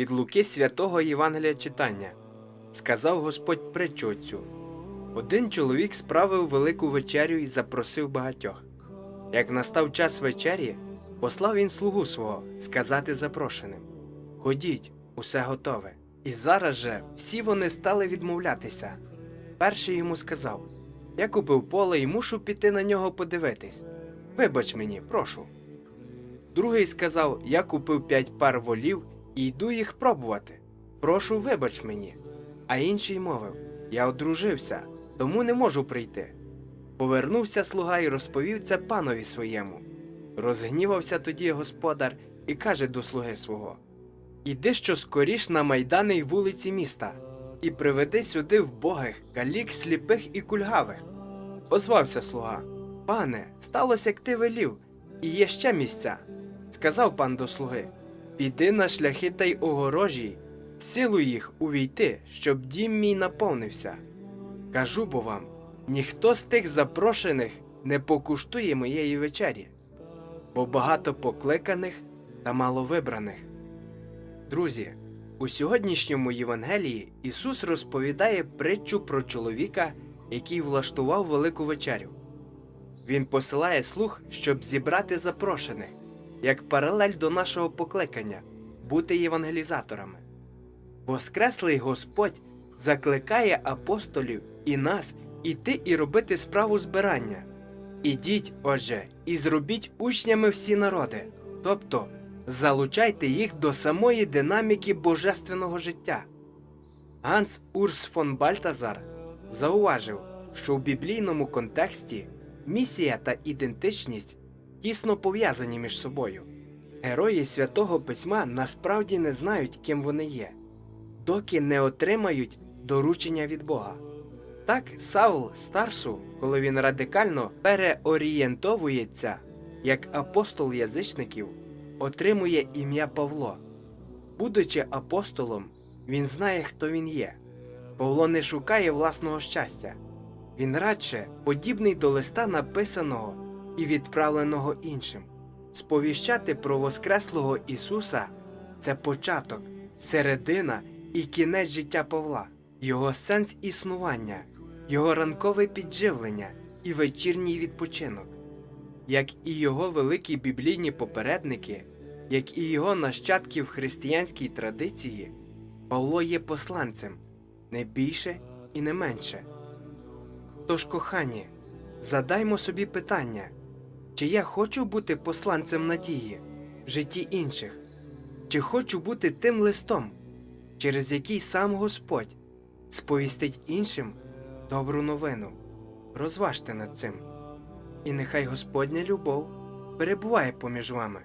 Від Луки святого Євангелія читання сказав Господь притчу цю. Один чоловік справив велику вечерю і запросив багатьох. Як настав час вечері, послав він слугу свого сказати запрошеним Ходіть, усе готове. І зараз же всі вони стали відмовлятися. Перший йому сказав Я купив поле і мушу піти на нього подивитись. Вибач мені, прошу. Другий сказав Я купив п'ять пар волів і йду їх пробувати. Прошу, вибач мені. А інший мовив Я одружився, тому не можу прийти. Повернувся слуга і розповів це панові своєму. Розгнівався тоді господар і каже до слуги свого Іди що скоріш на майдани й вулиці міста, і приведи сюди вбогих, калік, сліпих і кульгавих. Озвався слуга Пане, сталося, як ти велів, і є ще місця. Сказав пан до слуги Піди на шляхи та й огорожі, силу їх увійти, щоб дім мій наповнився. Кажу бо вам, ніхто з тих запрошених не покуштує моєї вечері, бо багато покликаних та мало вибраних. Друзі, у сьогоднішньому Євангелії Ісус розповідає притчу про чоловіка, який влаштував велику вечерю. Він посилає слуг, щоб зібрати запрошених, як паралель до нашого покликання бути євангелізаторами. Воскреслий Господь закликає апостолів і нас іти і робити справу збирання. Ідіть, отже, і зробіть учнями всі народи, тобто залучайте їх до самої динаміки божественного життя. Ганс Урс фон Бальтазар зауважив, що в біблійному контексті місія та ідентичність тісно пов'язані між собою. Герої святого письма насправді не знають, ким вони є, доки не отримають доручення від Бога. Так, Саул Старсу, коли він радикально переорієнтовується як апостол язичників, отримує ім'я Павло. Будучи апостолом, він знає, хто він є. Павло не шукає власного щастя. Він радше подібний до листа написаного і відправленого іншим. Сповіщати про Воскреслого Ісуса це початок, середина і кінець життя Павла, його сенс існування, його ранкове підживлення і вечірній відпочинок. Як і його великі біблійні попередники, як і його нащадки в християнській традиції, Павло є посланцем не більше і не менше. Тож, кохані, задаймо собі питання, чи я хочу бути посланцем надії в житті інших, чи хочу бути тим листом, через який сам Господь сповістить іншим добру новину. Розважте над цим, і нехай Господня любов перебуває поміж вами.